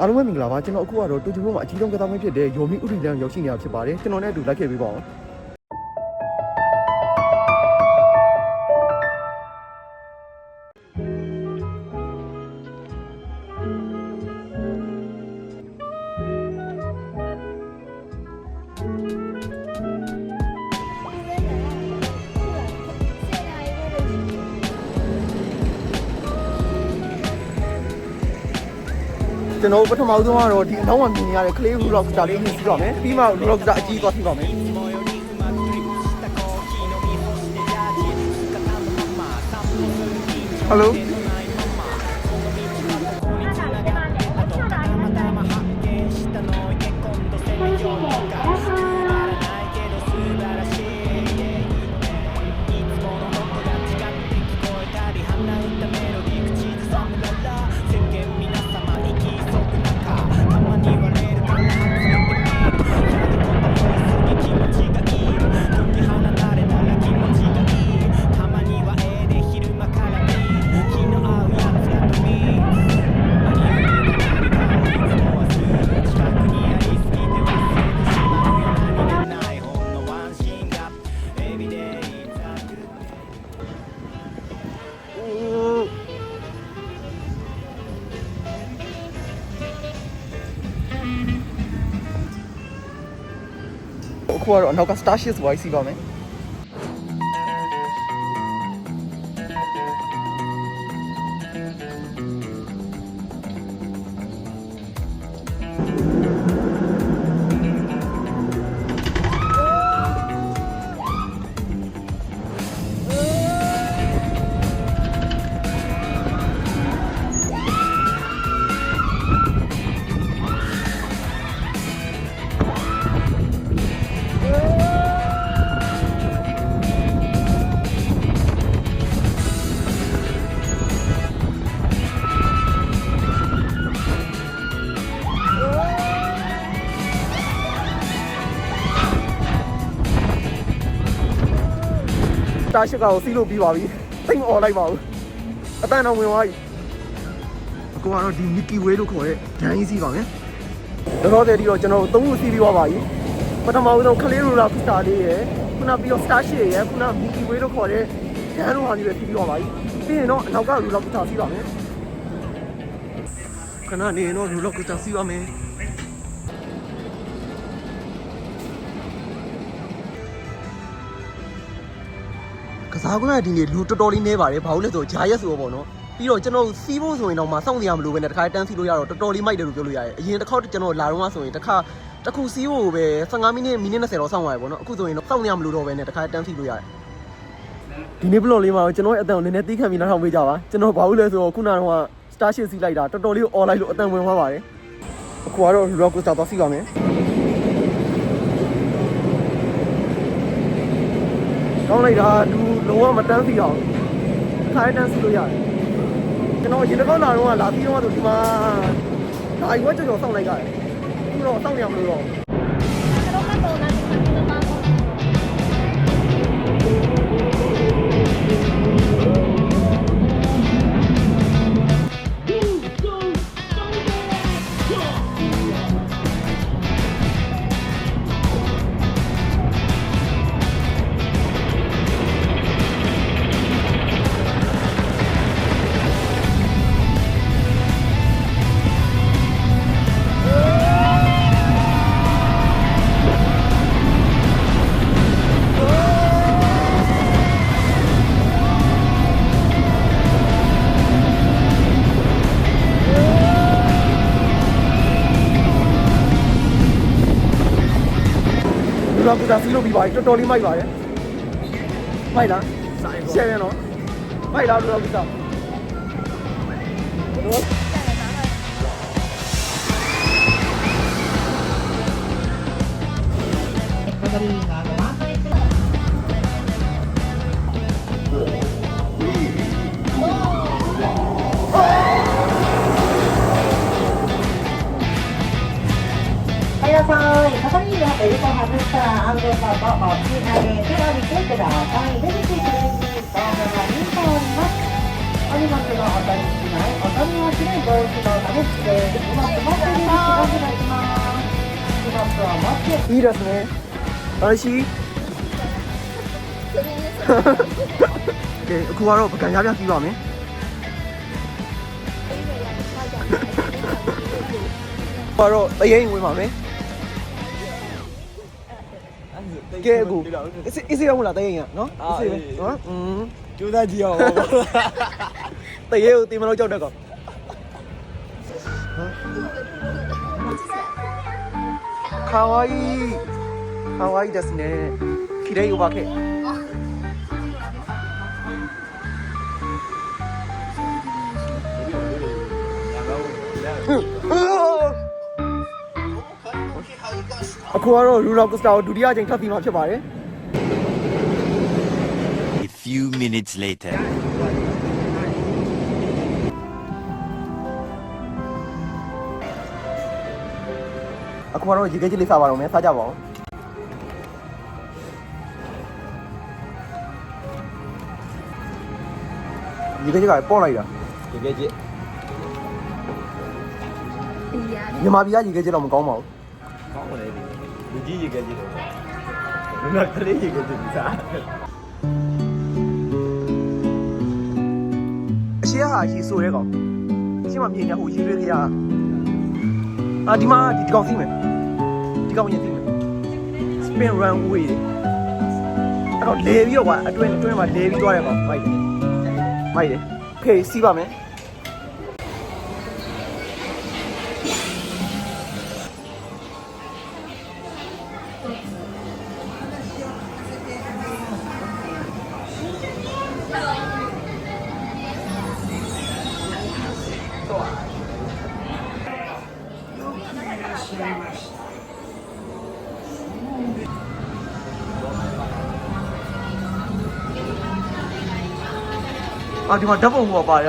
အားလုံးပဲမင်္ဂလာပါကျွန်တော်အခုကတော့တူတူဘုံမှာအကြီးဆုံးကစားမဖြစ်တဲ့ယောမီဥရီလန်ရောက်ရှိနေတာဖြစ်ပါတယ်ကျွန်တော်နဲ့အတူလိုက်ခဲ့ပေးပါအော ကျွန်တော်ပထမဆုံးကတော့ဒီအနောက်မှာမြင်ရတဲ့ clay rock star လေးကိုစီးပါမယ်ပြီးမှ rock star အကြီးသွားစီးပါမယ် Hello အခု ကတော့အနောက်က Starship ဆိုပြီးစီးပါမယ်။ Starship ကိုစီးလို့ပြီးပါပြီ။သိမ့်អော်လိုက်ပါဦး။အတန်တော့ဝင်သွားပြီ။အခုကတော့ဒီ Mickey Way လို့ခေါ်တဲ့ဒန်းကြီးစီးပါမယ်။တော်တော်တည်းဒီတော့ကျွန်တော်တို့သုံးခုစီးပြီးသွားပါပြီ။ပထမဆုံး Clay Roller Coaster လေးရယ်ခုနပြီးတော့ Starship ရယ်ခုန Mickey Way လို့ခေါ်တဲ့ဒန်းလိုဟာလေးပဲစီးပြီးသွားပါပြီ။ပြီးရင်တော့အနောက်က Roller Coaster စီးပါမယ်။ခဏနေရင်တော့ Roller Coaster စီးပါမယ်။ ကစားကွင်းကဒီနေ့လူတော်တော်လေးနေပါတယ်ဘာလို့လဲဆိုတော့ဂျာရက်ဆိုတော့ပေါ့နော်ပြီးတော့ကျွန်တော်စီးဖို့ဆိုရင်တော့မစောင့်နေရမလို့ပဲနဲ့တခါတန်းစီးလို့ရတော့တော်တော်လေးမိုက်တယ်လို့ပြောလို့ရတယ်အရင်တစ်ခေါက်ကျွန်တော်လာတော့ဆိုရင်တစ်ခါတစ်ခုစီးဖို့ပဲ15မိနစ်မိနစ်20တော့စောင့်ရတယ်ပေါ့နော်အခုဆိုရင်တော့စောင့်နေရမလို့တော့ပဲနဲ့တခါတန်းစီးလို့ရတယ်ဒီနေ့ဘလော့လေးမှာကျွန်တော်ရဲ့အတန်ကိုနည်းနည်းသိခံပြီးနောက်ထောင်ပေးကြပါကျွန်တော်ဘာလို့လဲဆိုတော့ခုနကတော့ Starship စီးလိုက်တာတော်တော်လေးကို online လို့အတန်ဝင်သွားပါတယ်အခုကတော့ roller coaster သွားစီးပါမယ်ကောင်းလိုက်တာလူ လုံးဝမတန်းစီအောင်ခိုင်းတန်းစီလို့ရတယ်ကျွန်တော်ရင်တစ်ခေါက်လာတော့လာပြီးတော့ဆိုဒီမှာဒါရွက်ကြော်ကြော်စောင့်လိုက်ရတယ်အခုတော့စောင့်နေရမလို့တော့ လူတော်ကစားစီးလို့ပြီးပါပြီတော်တော်လေးမိုက်ပါတယ်မိုက်လားရှယ် と床外した暗持ち上げててください。出き動画がります。お荷物しない、ないで。荷物持って。お願いします。荷物を持って。いいですね。おいしい okay, keluar dulu pegang jari habis, ayo, တော့တရင်ဝင်ပါမယ်ကဲအခုအစ်အစ်ရောက်လာတရင်ရနော်အစ်ပဲနော်อืม ကျိုးသားကြည့်အောင်ပါ တရင်ကိုတင်မလို့ကြောက်တဲ့ကောင်かわいいかわいいですね綺麗お化け အခုကတော့လူလော့ကစတာကိုဒုတိယအကြိမ်ထပ်ပြီးမှဖြစ်ပါတယ် A few minutes later. အခုကတော့ရေခဲကြီးလေးစားပါတော့မယ်စားကြပါဦးရေခဲကြီးကပေါ့လိုက်တာဒီကဲကြည့်မြန်မာပြည်ကရေခဲကြီးတော့မကောင်းပါဘူးကောင်းပါလေဒီ လူကြီးရေခဲကြီးတော့လူနာကလေးရေခဲကြီးစားအရှိဟာရေဆိုးရဲကောင်အရှိမမြင်တဲ့ဟိုရေရွေးခရအာဒီမှာဒီကောင်သိမယ်ဒီကောင်ရင်သိမယ် spin run way အဲ့တော့လေပြီးတော့ကွာအတွင်းအတွင်းမှာလေပြီးသွားတယ်ကောင်မိုက်တယ်မိုက်တယ်ဖေးစီးပါမယ် အာဒီမှာဓာတ်ပုံပေါ်ပါရ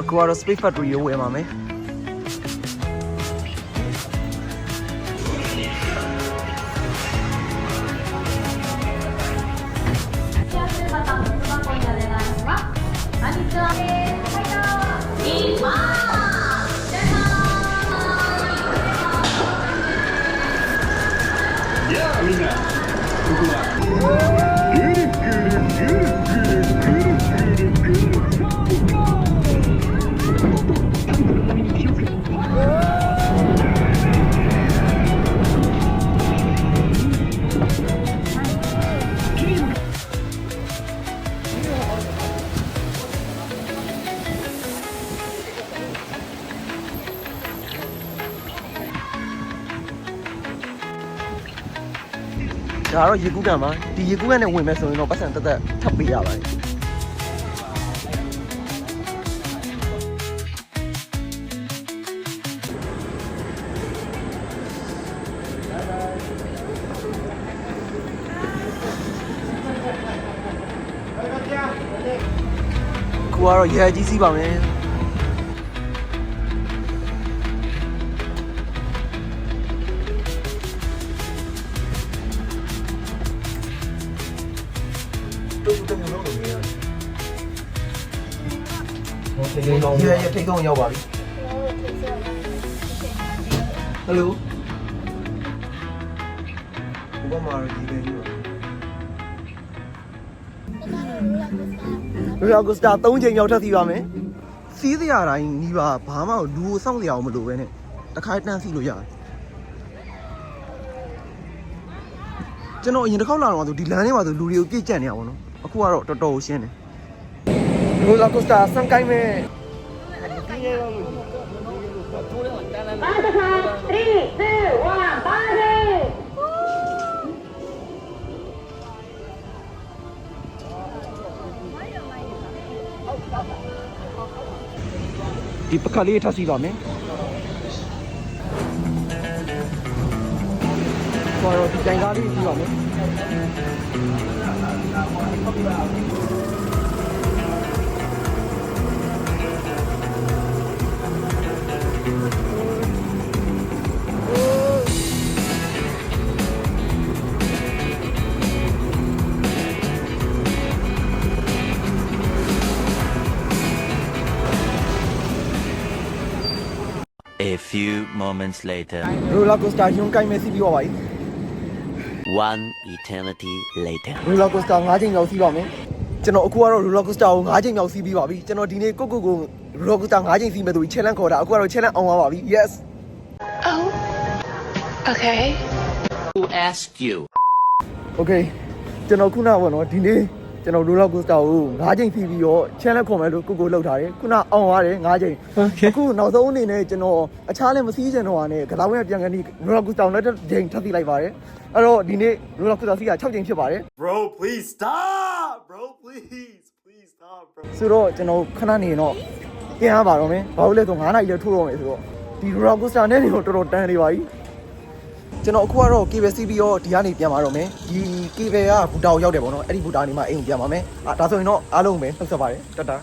အခုကတော့ Space Factory ကိုဝယ်ပါမယ် みんなここは。 ဒါကတော့ရေကူးကန်ပါဒီရေကူးကန်နဲ့ဝင်မယ်ဆိုရင်တော့ပတ်စံတက်တက်ထပ်ပေးရပါတယ်ခုကတော့ရေကြီးစီးပါမယ် ဟောတေးလုံးရေရေထိတ်ဆုံးရောက်ပါပြီဟယ်လိုဘုမမာရေကြီးကြီးပါရောဂစတာ3ချိန်ရောက်ထပ်စီပါမယ်စီးစရာတိုင်းနီးပါဘာမှလူကိုစောင့်စရာမလိုပဲနဲ့တခါတန်းစီလို့ရတယ်ကျွန်တော်အရင်တစ်ခေါက်လာတော့ဆိုဒီလမ်းထဲမှာဆိုလူတွေကိုပြည့်ကျက်နေရပါတော့အခုကတော့တော်တော်ရှင်းတယ် ရိုလာကိုစတာစံကိုင်းမဲ့ three two one party ဒီပကလေးထပ်စီပါမယ်ဆိုတော့ဒီတိုင်ကားလေးစီပါမယ် few moments later. ရိုလာကိုစတာယွန်ကိုင်းမဲ့စီးပြီးတော့ပါပြီ One eternity later. ရိုလာကိုစတာ၅ချိန်မြောက်စီးပါမယ်ကျွန်တော်အခုကတော့ရိုလာကိုစတာကို၅ချိန်မြောက်စီးပြီးပါပြီကျွန်တော်ဒီနေ့ကိုကိုကိုရိုလာကိုစတာ၅ချိန်စီးမဲ့သူ challenge ခေါ်တာအခုကတော့ challenge အောင်ပါပါပြီ yes Oh. Okay. Who asked you? okay ကျွန်တော်ခုနကပေါ့နော်ဒီနေ့ ကျွန်တော်ရိုလာကိုစတာကို၅ချိန်စီးပြီးတော့ challenge ခေါ်မယ်လို့ကိုကိုလောက်ထားတယ်ခုနအောင်ရတယ်၅ချိန်အခုနောက်ဆုံးအနေနဲ့ကျွန်တော်အခြားလည်းမစီးချင်တော့ပါနဲ့ကစားဝဲပြန်ကနေရိုလာကိုစတာနဲ့တစ်ချိန်ထပ်စီးလိုက်ပါတယ်အဲ့တော့ဒီနေ့ရိုလာကိုစတာစီးက6ချိန်ဖြစ်ပါတယ် Bro please stop bro please please stop bro ဆိုတော့ကျွန်တော်ခဏနေတော့ပြန်ရပါတော့မယ်ဘာလို့လဲဆို9နာရီလည်းထိုးတော့မယ်ဆိုတော့ဒီ roller coaster နဲ့နေတော့တော်တော်တန်းနေပါပြီ ကျွန်တော်အခုကတော့ cable စီးပြီးတော့ဒီကနေပြန်มาတော့မယ်ဒီ cable ကဘူတာကိုရောက်တယ်ပေါ့နော်အဲ့ဒီဘူတာနေမှာအိမ်ကိုပြန်ပါမယ်အာဒါဆိုရင်တော့အားလုံးပဲနှုတ်ဆက်ပါတယ်တတ်တာ